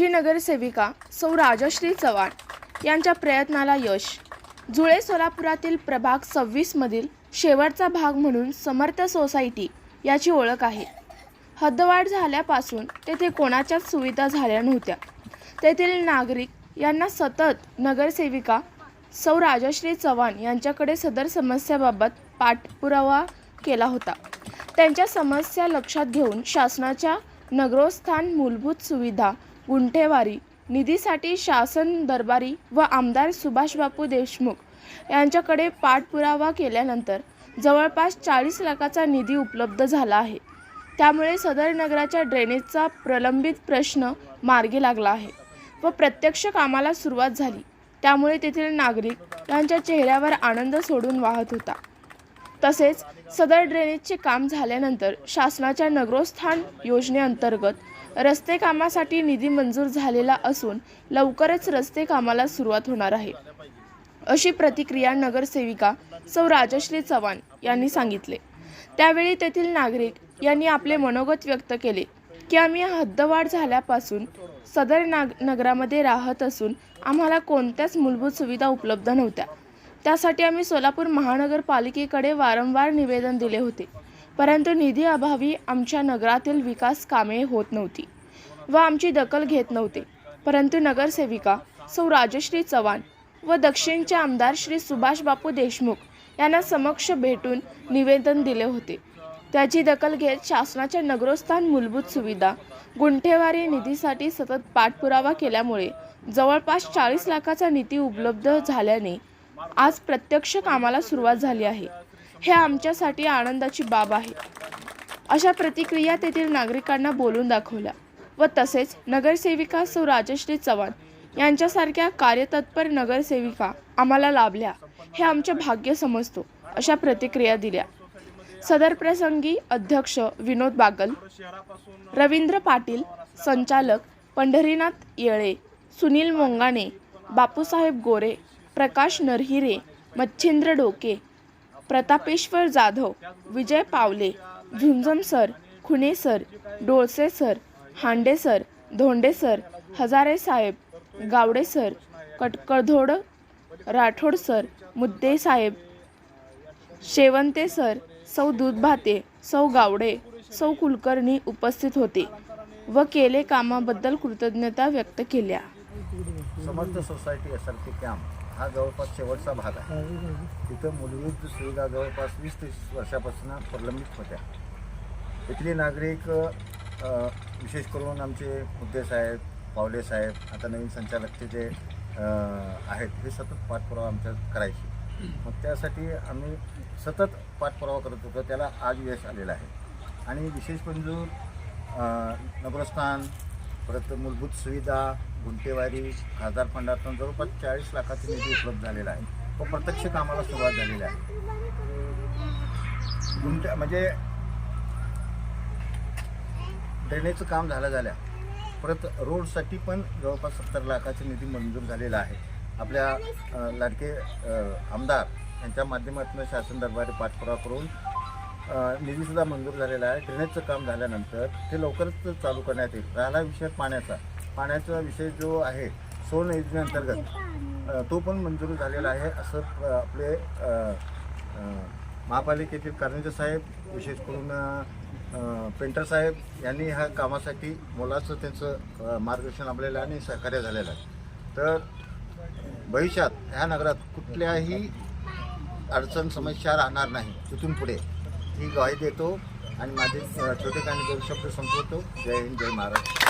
माजी नगरसेविका सौ राजश्री चव्हाण यांच्या प्रयत्नाला यश. जुळे सोलापुरातील प्रभाग सव्वीसमधील शेवटचा भाग म्हणून समर्थ सोसायटी याची ओळख आहे. हद्दवाढ झाल्यापासून तेथे कोणाच्याच सुविधा झाल्या नव्हत्या. तेथील नागरिक यांना सतत नगरसेविका सौ राजश्री चव्हाण यांच्याकडे सदर समस्याबाबत पाठपुरावा केला होता. त्यांच्या समस्या लक्षात घेऊन शासनाच्या नगरोत्थान मूलभूत सुविधा गुंठेवारी निधीसाठी शासन दरबारी व आमदार सुभाषबापू देशमुख यांच्याकडे पाठपुरावा केल्यानंतर जवळपास चाळीस लाखाचा निधी उपलब्ध झाला आहे. त्यामुळे सदर नगराच्या ड्रेनेजचा प्रलंबित प्रश्न मार्गी लागला आहे व प्रत्यक्ष कामाला सुरुवात झाली. त्यामुळे तेथील नागरिक यांच्या चेहऱ्यावर आनंद सोडून वाहत होता. तसेच सदर ड्रेनेजचे काम झाल्यानंतर शासनाच्या नगरोत्थान योजनेअंतर्गत रस्ते कामासाठी निधी मंजूर झालेला असून लवकरच रस्ते कामाला सुरुवात होणार आहे. अशी प्रतिक्रिया नगरसेविका सौ राजश्री चव्हाण यांनी सांगितले. त्यावेळी तेथील नागरिक यांनी आपले मनोगत व्यक्त केले की आम्ही हद्दवाढ झाल्यापासून सदर नाग नगरामध्ये राहत असून आम्हाला कोणत्याच मूलभूत सुविधा उपलब्ध नव्हत्या. त्यासाठी आम्ही सोलापूर महानगरपालिकेकडे वारंवार निवेदन दिले होते. परंतु निधी अभावी आमच्या नगरातील विकास कामे होत नव्हती व आमची दखल घेत नव्हते. परंतु नगरसेविका सौ राजश्री चव्हाण व दक्षिणचे आमदार श्री सुभाष बापू देशमुख यांना समक्ष भेटून निवेदन दिले होते. त्याची दखल घेत शासनाच्या नगरोत्थान मूलभूत सुविधा गुंठेवारी निधीसाठी सतत पाठपुरावा केल्यामुळे जवळपास चाळीस लाखाचा निधी उपलब्ध झाल्याने आज प्रत्यक्ष कामाला सुरुवात झाली आहे. हे आमच्यासाठी आनंदाची बाब आहे. अशा प्रतिक्रिया तेथील नागरिकांना बोलून दाखवल्या व तसेच नगरसेविका सौ राजश्री चव्हाण यांच्यासारख्या कार्यतत्पर नगरसेविका आम्हाला लाभल्या हे आमचे भाग्य समजतो अशा प्रतिक्रिया दिल्या. सदर प्रसंगी अध्यक्ष विनोद बागल रवींद्र पाटील संचालक पंढरीनाथ येळे सुनील मोंगाणे बापूसाहेब गोरे प्रकाश नरहिरे मच्छिंद्र डोके Pratapeshwar Jadhav Vijay Pawale Zunzam sir Khune sir Dolse sir Hande sir Dhonde sir Hazare साहेब गावडे सर कटकळधोड राठोड सर मुद्दे साहेब शेवंते सर सौ दूधभाते सौ गावडे सौ कुलकर्णी उपस्थित होते व केले कामाबद्दल कृतज्ञता व्यक्त केल्या. Samarth society S R P camp हा जवळपास शेवटचा भाग आहे. तिथं मूलभूत सुविधा जवळपास वीस तीस वर्षापासून प्रलंबित होत्या. इथले नागरिक विशेष करून आमचे मुद्दे साहेब पावले साहेब आता नवीन संचालकचे जे आहेत हे सतत पाठपुरावा आमच्या करायचे. मग त्यासाठी आम्ही सतत पाठपुरावा करत होतो. त्याला आज यश आलेलं आहे. आणि विशेष म्हणजे नगरस्थान परत मूलभूत सुविधा गुंतेवारी खासदार फंडातून जवळपास चाळीस लाखाचा निधी उपलब्ध झालेला आहे. व प्रत्यक्ष कामाला सुरुवात झालेली आहे. गुंत्या म्हणजे ड्रेनेजचं काम झालं झाल्या. परत रोडसाठी पण जवळपास सत्तर लाखाचा निधी मंजूर झालेला आहे. आपल्या लाडके आमदार यांच्या माध्यमातून शासन दरबारी पाठपुरावा करून निधीसुद्धा मंजूर झालेला आहे. ड्रेनेजचं काम झाल्यानंतर ते लवकरच चालू करण्यात येईल. राहिला विषय पाण्याचा. पाण्याचा विषय जो आहे सोन योजनेअंतर्गत तो पण मंजूर झालेला आहे असं आपले महापालिकेतील कारंजे साहेब विशेष करून पेंटर साहेब यांनी ह्या कामासाठी मोलाचं त्यांचं मार्गदर्शन आपल्याला आणि सहकार्य झालेलं आहे. तर भविष्यात ह्या नगरात कुठल्याही अडचण समस्या राहणार नाही. तिथून पुढे ही ग्वाही देतो आणि माझे छोटे काही दोन शब्द संपवतो. जय हिंद जय महाराष्ट्र.